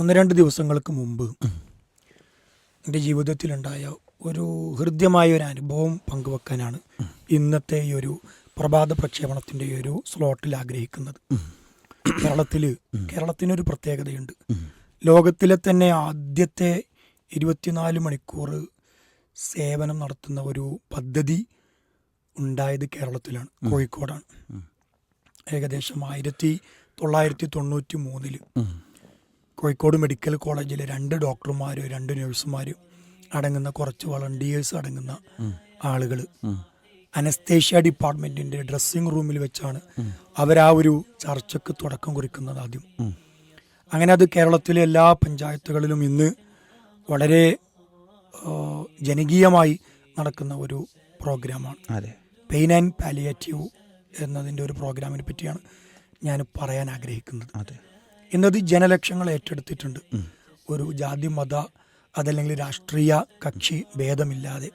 ഒന്ന് രണ്ട് ദിവസങ്ങൾക്ക് മുമ്പ് എന്റെ ജീവിതത്തിലുണ്ടായ ഒരു ഹൃദ്യമായ ഒരു അനുഭവം പങ്കുവെക്കാനാണ് ഇന്നത്തെ ഈ ഒരു പ്രഭാത പ്രക്ഷേപണത്തിന്റെ ഈ ഒരു സ്ലോട്ടിൽ ആഗ്രഹിക്കുന്നത്. കേരളത്തിൽ കേരളത്തിനൊരു പ്രത്യേകതയുണ്ട്. ലോകത്തിലെ തന്നെ ആദ്യത്തെ ഇരുപത്തിനാല് മണിക്കൂർ സേവനം നടത്തുന്ന ഒരു പദ്ധതി ഉണ്ടായത് കേരളത്തിലാണ് കോഴിക്കോടാണ്. ഏകദേശം ആയിരത്തി തൊള്ളായിരത്തി തൊണ്ണൂറ്റി മൂന്നിൽ. കോഴിക്കോട് മെഡിക്കൽ കോളേജിലെ രണ്ട് ഡോക്ടർമാരും രണ്ട് നഴ്സുമാരും അടങ്ങുന്ന കുറച്ച് വളണ്ടിയേഴ്സ് അടങ്ങുന്ന ആളുകൾ അനസ്തേഷ്യ ഡിപ്പാർട്ട്മെന്റിന്റെ ഡ്രസ്സിംഗ് റൂമിൽ വെച്ചാണ് അവർ ആ ഒരു ചർച്ചയ്ക്ക് തുടക്കം കുറിക്കുന്നത് ആദ്യം. അങ്ങനെ അത് കേരളത്തിലെ എല്ലാ പഞ്ചായത്തുകളിലും ഇന്ന് വളരെ ജനകീയമായി നടക്കുന്ന ഒരു പ്രോഗ്രാമാണ്. അതെ. പെയിൻ ആൻഡ് പാലിയേറ്റീവ് എന്നതിന്റെ ഒരു പ്രോഗ്രാമിനെ പറ്റിയാണ് ഞാൻ പറയാൻ ആഗ്രഹിക്കുന്നത്. അതെ. ഇന്നത് ജനലക്ഷങ്ങൾ ഏറ്റെടുത്തിട്ടുണ്ട്. ഒരു ജാതി മത അതല്ലെങ്കിൽ രാഷ്ട്രീയ കക്ഷി ഭേദമില്ലാതെ.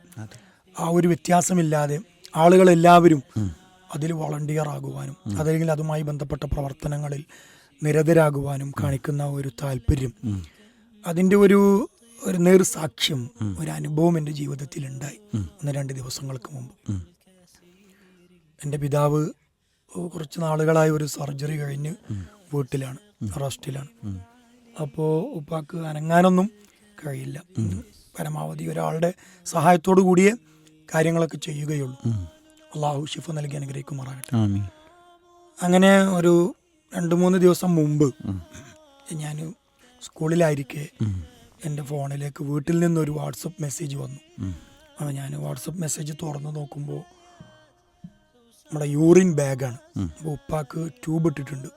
ആ ഒരു വ്യത്യാസമില്ലാതെ ആളുകളെല്ലാവരും അതിൽ വളണ്ടിയർ ആകുവാനും അതല്ലെങ്കിൽ അതുമായി ബന്ധപ്പെട്ട പ്രവർത്തനങ്ങളിൽ നിരതരാകുവാനും കാണിക്കുന്ന ഒരു താല്പര്യം. അതിന്റെ ഒരു ഒരു നേർസാക്ഷ്യം ഒരു അനുഭവം എന്റെ ജീവിതത്തിൽ ഉണ്ടായി ഒന്ന് രണ്ട് ദിവസങ്ങൾക്ക് മുമ്പ്. എന്റെ പിതാവ് കുറച്ച് നാളുകളായി ഒരു സർജറി കഴിഞ്ഞ് വീട്ടിലാണ്. റെസ്റ്റിലാണ് അപ്പോൾ ഉപ്പാക്ക് അനങ്ങാനൊന്നും കഴിയില്ല. പരമാവധി ഒരാളുടെ സഹായത്തോടു കൂടിയേ കാര്യങ്ങളൊക്കെ ചെയ്യുകയുള്ളൂ. അള്ളാഹു ഷിഫ് നൽകി അനുഗ്രഹിക്കുമാറാകട്ടെ. അങ്ങനെ ഒരു രണ്ട് മൂന്ന് ദിവസം മുമ്പ് ഞാൻ സ്കൂളിലായിരിക്കെ എന്റെ ഫോണിലേക്ക് വീട്ടിൽ നിന്നൊരു വാട്സപ്പ് മെസ്സേജ് വന്നു. അപ്പോൾ ഞാൻ വാട്സപ്പ് മെസ്സേജ് തുറന്നു നോക്കുമ്പോൾ നമ്മുടെ യൂറിൻ ബാഗാണ്. അപ്പോൾ ഉപ്പാക്ക് ട്യൂബ് ഇട്ടിട്ടുണ്ട്.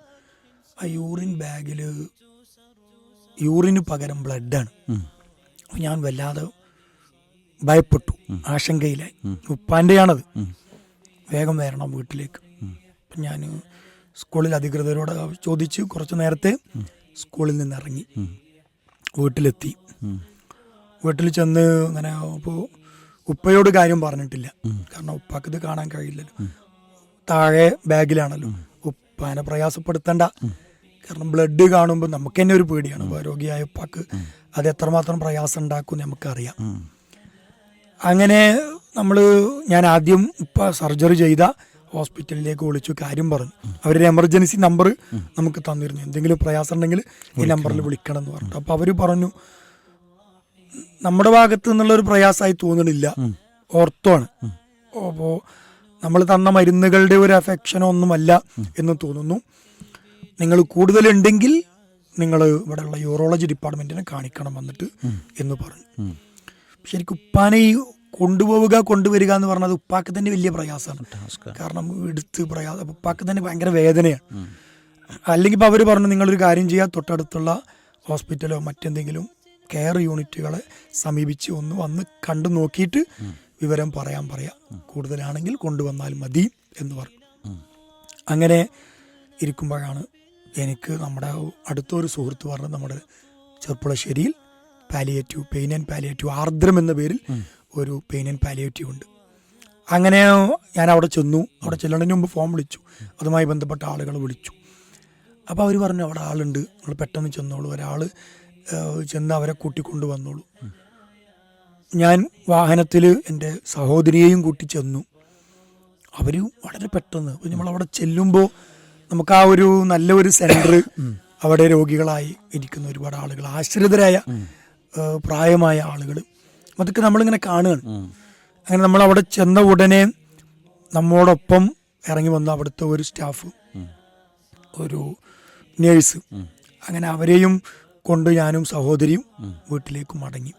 ആ യൂറിൻ ബാഗിൽ യൂറിന് പകരം ബ്ലഡാണ് അപ്പം ഞാൻ വല്ലാതെ ഭയപ്പെട്ടു. ആശങ്കയിലായി. ഉപ്പാന്റെയാണത് വേഗം വരണം വീട്ടിലേക്ക്. അപ്പം ഞാൻ സ്കൂളിൽ അധികൃതരോട് ചോദിച്ച് കുറച്ച് നേരത്തെ സ്കൂളിൽ നിന്ന് ഇറങ്ങി വീട്ടിലെത്തി. വീട്ടിൽ ചെന്ന് അങ്ങനെ അപ്പോൾ ഉപ്പയോട് കാര്യം പറഞ്ഞിട്ടില്ല. കാരണം ഉപ്പാക്ക് ഇത് കാണാൻ കഴിയില്ലല്ലോ. താഴെ ബാഗിലാണല്ലോ ഉപ്പാനെ പ്രയാസപ്പെടുത്തണ്ട. കാരണം ബ്ലഡ് കാണുമ്പോൾ നമുക്ക് തന്നെ ഒരു പേടിയാണ്. രോഗിയായ ഉപ്പാക്ക് അത് എത്രമാത്രം പ്രയാസം ഉണ്ടാക്കും നമുക്കറിയാം. അങ്ങനെ നമ്മൾ ഞാൻ ആദ്യം ഇപ്പം സർജറി ചെയ്ത ഹോസ്പിറ്റലിലേക്ക് വിളിച്ചു കാര്യം പറഞ്ഞു. അവരുടെ എമർജൻസി നമ്പർ നമുക്ക് തന്നിരുന്നു. എന്തെങ്കിലും പ്രയാസം ഉണ്ടെങ്കിൽ ഈ നമ്പറിൽ വിളിക്കണം എന്ന് പറഞ്ഞു. അപ്പോൾ അവർ പറഞ്ഞു നമ്മുടെ ഭാഗത്ത് നിന്നുള്ള ഒരു പ്രയാസമായി തോന്നണില്ല ഓർത്തോണ്. അപ്പോൾ നമ്മൾ തന്ന മരുന്നുകളുടെ ഒരു അഫെക്ഷനോ ഒന്നുമല്ല എന്ന് തോന്നുന്നു. നിങ്ങൾ കൂടുതലുണ്ടെങ്കിൽ നിങ്ങൾ ഇവിടെയുള്ള യൂറോളജി ഡിപ്പാർട്ട്മെന്റിനെ കാണിക്കണം വന്നിട്ട് എന്ന് പറഞ്ഞു. ശരിക്കും ഉപ്പാനെ ഈ കൊണ്ടുപോവുക കൊണ്ടുവരിക എന്ന് പറഞ്ഞത് ഉപ്പാക്ക് തന്നെ വലിയ പ്രയാസമാണ്. കാരണം എടുത്ത് പ്രയാസം ഉപ്പാക്ക് തന്നെ ഭയങ്കര വേദനയാണ്. അല്ലെങ്കിൽ ഇപ്പം അവർ പറഞ്ഞു നിങ്ങളൊരു കാര്യം ചെയ്യുക തൊട്ടടുത്തുള്ള ഹോസ്പിറ്റലോ മറ്റെന്തെങ്കിലും കെയർ യൂണിറ്റുകളെ സമീപിച്ച് ഒന്ന് വന്ന് കണ്ടു നോക്കിയിട്ട് വിവരം പറയാൻ പറയാം. കൂടുതലാണെങ്കിൽ കൊണ്ടുവന്നാൽ മതി എന്ന് പറഞ്ഞു. അങ്ങനെ ഇരിക്കുമ്പോഴാണ് എനിക്ക് നമ്മുടെ അടുത്തൊരു സുഹൃത്ത് പറഞ്ഞു നമ്മുടെ ചെർപ്പുളശ്ശേരിയിൽ palliative pain and palliative Ardram എന്ന പേരിൽ ഒരു പെയിൻ ആൻഡ് പാലിയേറ്റീവ് ഉണ്ട്. അങ്ങനെ ഞാൻ അവിടെ ചെന്നു. അവിടെ ചെല്ലണതിന് മുമ്പ് ഫോം വിളിച്ചു. അതുമായി ബന്ധപ്പെട്ട ആളുകൾ വിളിച്ചു. അപ്പോൾ അവർ പറഞ്ഞു അവിടെ ആളുണ്ട്. നമ്മൾ പെട്ടെന്ന് ചെന്നോളൂ. ഒരാൾ ചെന്ന് അവരെ കൂട്ടിക്കൊണ്ട് വന്നോളൂ. ഞാൻ വാഹനത്തിൽ എന്റെ സഹോദരിയെയും കൂട്ടി ചെന്നു. അവരും വളരെ പെട്ടെന്ന്. നമ്മൾ അവിടെ ചെല്ലുമ്പോൾ നമുക്ക് ആ ഒരു നല്ല ഒരു സെന്റർ അവിടെ രോഗികളായി ഇരിക്കുന്ന ഒരുപാട് ആളുകൾ ആശ്രിതരായ പ്രായമായ ആളുകൾ അതൊക്കെ നമ്മളിങ്ങനെ കാണുകയാണ്. അങ്ങനെ നമ്മൾ അവിടെ ചെന്ന ഉടനെ നമ്മോടൊപ്പം ഇറങ്ങി വന്ന അവിടുത്തെ ഒരു സ്റ്റാഫ് ഒരു നേഴ്സ് അങ്ങനെ അവരെയും കൊണ്ട് ഞാനും സഹോദരിയും വീട്ടിലേക്ക് മടങ്ങി.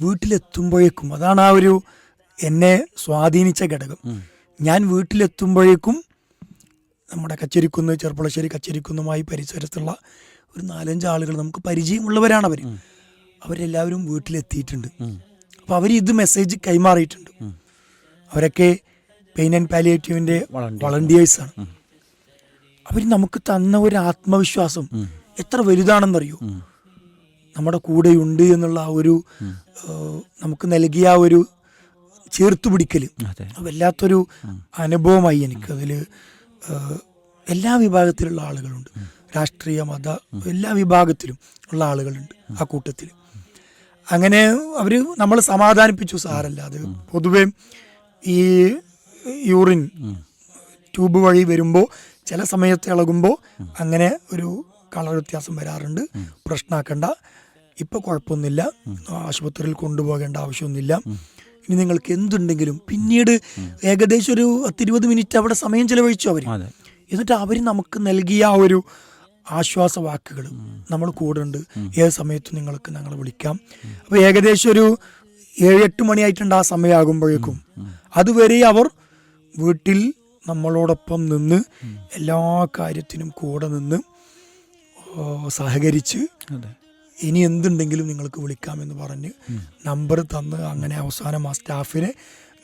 വീട്ടിലെത്തുമ്പോഴേക്കും അതാണ് ആ ഒരു എന്നെ സ്വാധീനിച്ച ഘടകം. ഞാൻ വീട്ടിലെത്തുമ്പോഴേക്കും നമ്മുടെ കച്ചേരിക്കുന്ന് ചെറുപ്പളശ്ശേരി കച്ചേരിക്കുന്നുമായി പരിസരത്തുള്ള ഒരു നാലഞ്ച് ആളുകൾ നമുക്ക് പരിചയമുള്ളവരാണ് അവർ അവരെല്ലാവരും വീട്ടിലെത്തിയിട്ടുണ്ട്. അപ്പോൾ അവർ ഇത് മെസ്സേജ് കൈമാറിയിട്ടുണ്ട്. അവരൊക്കെ പെയിൻ ആൻഡ് പാലിയേറ്റീവിന്റെ വളണ്ടിയേഴ്സാണ് അവർ നമുക്ക് തന്ന ഒരു ആത്മവിശ്വാസം എത്ര വലുതാണെന്നറിയോ? നമ്മുടെ കൂടെയുണ്ട് എന്നുള്ള ആ ഒരു നമുക്ക് നൽകിയ ആ ഒരു ചേർത്തുപിടിക്കൽ വല്ലാത്തൊരു അനുഭവമായി എനിക്കതിൽ എല്ലാ വിഭാഗത്തിലുള്ള ആളുകളുണ്ട്. രാഷ്ട്രീയ മത എല്ലാ വിഭാഗത്തിലും ഉള്ള ആളുകളുണ്ട് ആ കൂട്ടത്തിൽ. അങ്ങനെ അവർ നമ്മൾ സമാധാനിപ്പിച്ചു സാറല്ലാതെ. അത് പൊതുവെ ഈ യൂറിൻ ട്യൂബ് വഴി വരുമ്പോൾ ചില സമയത്ത് ഇളകുമ്പോൾ അങ്ങനെ ഒരു കളർ വ്യത്യാസം വരാറുണ്ട്. പ്രശ്നമാക്കണ്ട ഇപ്പോൾ കുഴപ്പമൊന്നുമില്ല. ആശുപത്രിയിൽ കൊണ്ടുപോകേണ്ട ആവശ്യമൊന്നുമില്ല. ഇനി നിങ്ങൾക്ക് എന്തുണ്ടെങ്കിലും പിന്നീട് ഏകദേശം ഒരു പത്തിരുപത് മിനിറ്റ് അവിടെ സമയം ചെലവഴിച്ചു അവർ എന്നിട്ട് അവർ നമുക്ക് നൽകിയ ആ ഒരു ആശ്വാസ വാക്കുകൾ നമ്മൾ കൂടെ ഉണ്ട് ഏത് സമയത്തും നിങ്ങൾക്ക് ഞങ്ങൾ വിളിക്കാം. അപ്പോൾ ഏകദേശം ഒരു ഏഴ് എട്ട് മണിയായിട്ടുണ്ട് ആ സമയമാകുമ്പോഴേക്കും. അതുവരെ അവർ വീട്ടിൽ നമ്മളോടൊപ്പം നിന്ന് എല്ലാ കാര്യത്തിനും കൂടെ നിന്ന് സഹകരിച്ച് ഇനി എന്തുണ്ടെങ്കിലും നിങ്ങൾക്ക് വിളിക്കാമെന്ന് പറഞ്ഞ് നമ്പർ തന്ന് അങ്ങനെ അവസാനം ആ സ്റ്റാഫിനെ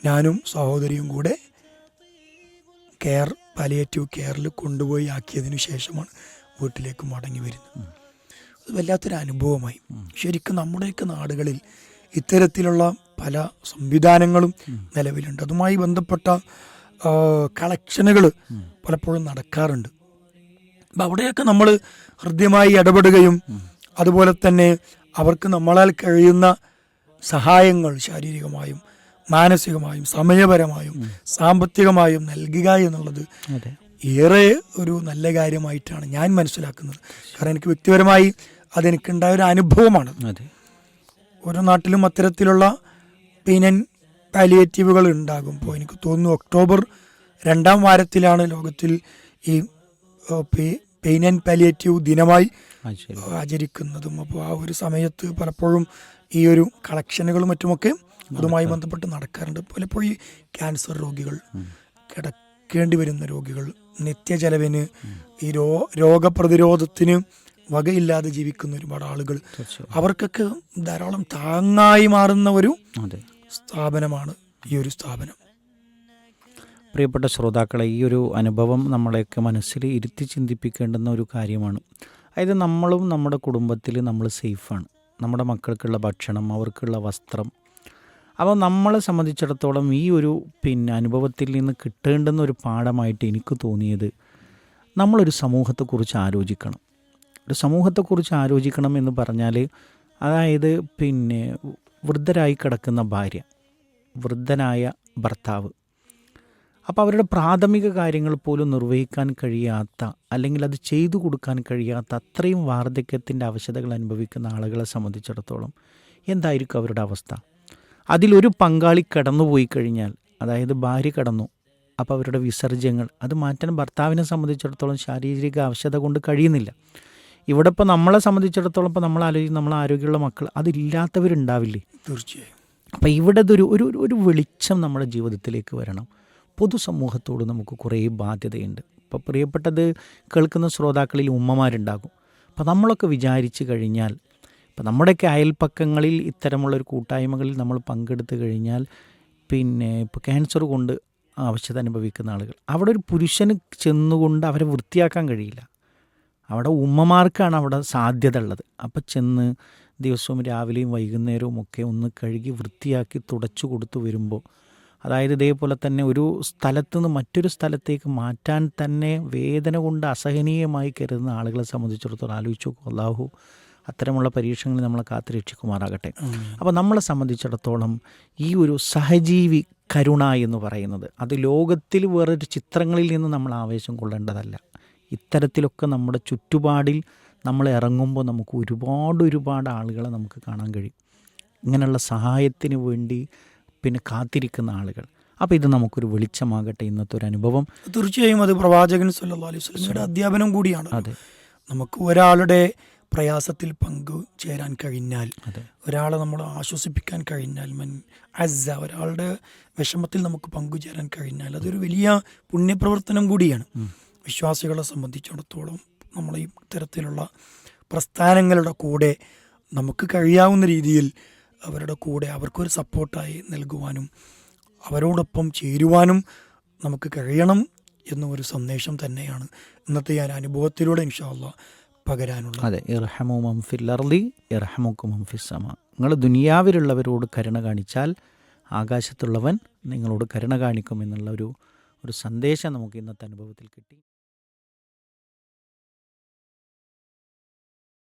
ഞാനും സഹോദരിയും കൂടെ കെയർ പാലിയേറ്റീവ് കെയറിൽ കൊണ്ടുപോയി ആക്കിയതിനു ശേഷമാണ് വീട്ടിലേക്ക് മടങ്ങി വരുന്നത്. അത് വല്ലാത്തൊരു അനുഭവമായി. ശരിക്കും നമ്മുടെയൊക്കെ നാടുകളിൽ ഇത്തരത്തിലുള്ള പല സംവിധാനങ്ങളും നിലവിലുണ്ട്. അതുമായി ബന്ധപ്പെട്ട കളക്ഷനുകൾ പലപ്പോഴും നടക്കാറുണ്ട്. അപ്പം അവിടെയൊക്കെ നമ്മൾ ഹൃദ്യമായി ഇടപെടുകയും അതുപോലെ തന്നെ അവർക്ക് നമ്മളാൽ കഴിയുന്ന സഹായങ്ങൾ ശാരീരികമായും മാനസികമായും സമയപരമായും സാമ്പത്തികമായും നൽകുക എന്നുള്ളത് ഏറെ ഒരു നല്ല കാര്യമായിട്ടാണ് ഞാൻ മനസ്സിലാക്കുന്നത്. കാരണം എനിക്ക് വ്യക്തിപരമായി അതെനിക്കുണ്ടായ ഒരു അനുഭവമാണ്. ഓരോ നാട്ടിലും അത്തരത്തിലുള്ള പെയിൻ പാലിയേറ്റീവുകൾ ഉണ്ടാകും ഇപ്പോൾ എനിക്ക് തോന്നുന്നു ഒക്ടോബർ രണ്ടാം വാരത്തിലാണ് ലോകത്തിൽ ഈ പെയിൻ ആൻഡ് പാലിയേറ്റീവ് ദിനമായി ആചരിക്കുന്നതും. അപ്പോൾ ആ ഒരു സമയത്ത് പലപ്പോഴും ഈ ഒരു കളക്ഷനുകളും മറ്റുമൊക്കെ അതുമായി ബന്ധപ്പെട്ട് നടക്കാറുണ്ട്. പലപ്പോഴും ഈ ക്യാൻസർ രോഗികൾ കിടക്കേണ്ടി വരുന്ന രോഗികൾ നിത്യചെലവിന് ഈ രോ രോഗപ്രതിരോധത്തിന് വകയില്ലാതെ ജീവിക്കുന്ന ഒരുപാട് ആളുകൾ അവർക്കൊക്കെ ധാരാളം താങ്ങായി മാറുന്ന ഒരു സ്ഥാപനമാണ് ഈ ഒരു സ്ഥാപനം. പ്രിയപ്പെട്ട ശ്രോതാക്കളെ ഈ ഒരു അനുഭവം നമ്മളെയൊക്കെ മനസ്സിൽ ഇരുത്തി ചിന്തിപ്പിക്കേണ്ടുന്ന ഒരു കാര്യമാണ്. അതായത് നമ്മളും നമ്മുടെ കുടുംബത്തിൽ നമ്മൾ സേഫാണ്. നമ്മുടെ മക്കൾക്കുള്ള ഭക്ഷണം അവർക്കുള്ള വസ്ത്രം. അപ്പോൾ നമ്മളെ സംബന്ധിച്ചിടത്തോളം ഈ ഒരു പിന്നെ അനുഭവത്തിൽ നിന്ന് കിട്ടേണ്ടുന്ന ഒരു പാഠമായിട്ട് എനിക്ക് തോന്നിയത് നമ്മളൊരു സമൂഹത്തെക്കുറിച്ച് ആലോചിക്കണം. ഒരു സമൂഹത്തെക്കുറിച്ച് ആലോചിക്കണം എന്ന് പറഞ്ഞാൽ അതായത് പിന്നെ വൃദ്ധരായി കിടക്കുന്ന ഭാര്യ വൃദ്ധനായ ഭർത്താവ് അപ്പോൾ അവരുടെ പ്രാഥമിക കാര്യങ്ങൾ പോലും നിർവഹിക്കാൻ കഴിയാത്ത അല്ലെങ്കിൽ അത് ചെയ്തു കൊടുക്കാൻ കഴിയാത്ത അത്രയും വാർദ്ധക്യത്തിന്റെ അവശതകൾ അനുഭവിക്കുന്ന ആളുകളെ സംബന്ധിച്ചിടത്തോളം എന്തായിരിക്കും അവരുടെ അവസ്ഥ? അതിലൊരു പങ്കാളി കടന്നുപോയി കഴിഞ്ഞാൽ അതായത് ഭാര്യ കടന്നു അപ്പോൾ അവരുടെ വിസർജ്യങ്ങൾ അത് മാറ്റാൻ ഭർത്താവിനെ സംബന്ധിച്ചിടത്തോളം ശാരീരിക അവശത കൊണ്ട് കഴിയുന്നില്ല. ഇവിടെ ഇപ്പോൾ നമ്മളെ സംബന്ധിച്ചിടത്തോളം ഇപ്പോൾ നമ്മൾ ആലോചിക്കും നമ്മൾ ആരോഗ്യമുള്ള മക്കൾ അതില്ലാത്തവരുണ്ടാവില്ലേ? തീർച്ചയായും. അപ്പോൾ ഇവിടെ ഇതൊരു ഒരു ഒരു വെളിച്ചം നമ്മുടെ ജീവിതത്തിലേക്ക് വരണം. പൊതുസമൂഹത്തോട് നമുക്ക് കുറേ ബാധ്യതയുണ്ട്. ഇപ്പോൾ പ്രിയപ്പെട്ടത് കേൾക്കുന്ന ശ്രോതാക്കളിൽ ഉമ്മമാരുണ്ടാകും. അപ്പോൾ നമ്മളൊക്കെ വിചാരിച്ചു കഴിഞ്ഞാൽ ഇപ്പോൾ നമ്മുടെയൊക്കെ അയൽപ്പക്കങ്ങളിൽ ഇത്തരമുള്ളൊരു കൂട്ടായ്മകളിൽ നമ്മൾ പങ്കെടുത്തു കഴിഞ്ഞാൽ പിന്നെ ഇപ്പോൾ ക്യാൻസർ കൊണ്ട് ആവശ്യത അനുഭവിക്കുന്ന ആളുകൾ അവിടെ ഒരു പുരുഷന് ചെന്നുകൊണ്ട് അവരെ വൃത്തിയാക്കാൻ കഴിയില്ല. അവിടെ ഉമ്മമാർക്കാണ് അവിടെ സാധ്യത ഉള്ളത്. അപ്പം ചെന്ന് ദിവസവും രാവിലെയും വൈകുന്നേരവും ഒക്കെ ഒന്ന് കഴുകി വൃത്തിയാക്കി തുടച്ചു കൊടുത്തു വരുമ്പോൾ അതായത് ഇതേപോലെ തന്നെ ഒരു സ്ഥലത്തു നിന്ന് മറ്റൊരു സ്ഥലത്തേക്ക് മാറ്റാൻ തന്നെ വേദന കൊണ്ട് അസഹനീയമായി കരുതുന്ന ആളുകളെ സംബന്ധിച്ചിടത്തോളം ആലോചിച്ചു അള്ളാഹു അത്തരമുള്ള പരീക്ഷണങ്ങൾ നമ്മളെ കാത്തുരക്ഷിക്കുമാറാകട്ടെ അപ്പോൾ നമ്മളെ സംബന്ധിച്ചിടത്തോളം ഈ ഒരു സഹജീവി കരുണ എന്ന് പറയുന്നത് അത് ലോകത്തിൽ വേറൊരു ചിത്രങ്ങളിൽ നിന്ന് നമ്മൾ ആവേശം കൊള്ളേണ്ടതല്ല. ഇത്തരത്തിലൊക്കെ നമ്മുടെ ചുറ്റുപാടിൽ നമ്മൾ ഇറങ്ങുമ്പോൾ നമുക്ക് ഒരുപാട് ഒരുപാട് ആളുകളെ നമുക്ക് കാണാൻ കഴിയും. ഇങ്ങനെയുള്ള സഹായത്തിന് വേണ്ടി പിന്നെ കാത്തിരിക്കുന്ന ആളുകൾ. അപ്പോൾ ഇത് നമുക്കൊരു വെളിച്ചമാകട്ടെ ഇന്നത്തെ ഒരു അനുഭവം. തീർച്ചയായും അത് പ്രവാചകൻ സല്ലല്ലാഹു അലൈഹി അധ്യാപനം കൂടിയാണ് അതെ. നമുക്ക് ഒരാളുടെ പ്രയാസത്തിൽ പങ്കു ചേരാൻ കഴിഞ്ഞാൽ ഒരാളെ നമ്മൾ ആശ്വസിപ്പിക്കാൻ കഴിഞ്ഞാൽ മൻ അസ ഒരാളുടെ വിഷമത്തിൽ നമുക്ക് പങ്കുചേരാൻ കഴിഞ്ഞാൽ അതൊരു വലിയ പുണ്യപ്രവർത്തനം കൂടിയാണ്. വിശ്വാസികളെ സംബന്ധിച്ചിടത്തോളം നമ്മൾ ഈ തരത്തിലുള്ള പ്രസ്ഥാനങ്ങളുടെ കൂടെ നമുക്ക് കഴിയാവുന്ന രീതിയിൽ അവരുടെ കൂടെ അവർക്കൊരു സപ്പോർട്ടായി നൽകുവാനും അവരോടൊപ്പം ചേരുവാനും നമുക്ക് കഴിയണം എന്നൊരു സന്ദേശം തന്നെയാണ് ഇന്നത്തെ ഞാൻ അനുഭവത്തിലൂടെ ഇൻഷാല്ല പകരാനുള്ളത്. അതെ ഇർഹമു മംഫില്ലർലി ഇർഹമുക്കു മംഫിസമ നിങ്ങൾ ദുനിയാവിലുള്ളവരോട് കരുണ കാണിച്ചാൽ ആകാശത്തുള്ളവൻ നിങ്ങളോട് കരുണ കാണിക്കും എന്നുള്ള ഒരു ഒരു സന്ദേശം നമുക്ക് ഇന്നത്തെ അനുഭവത്തിൽ കിട്ടി.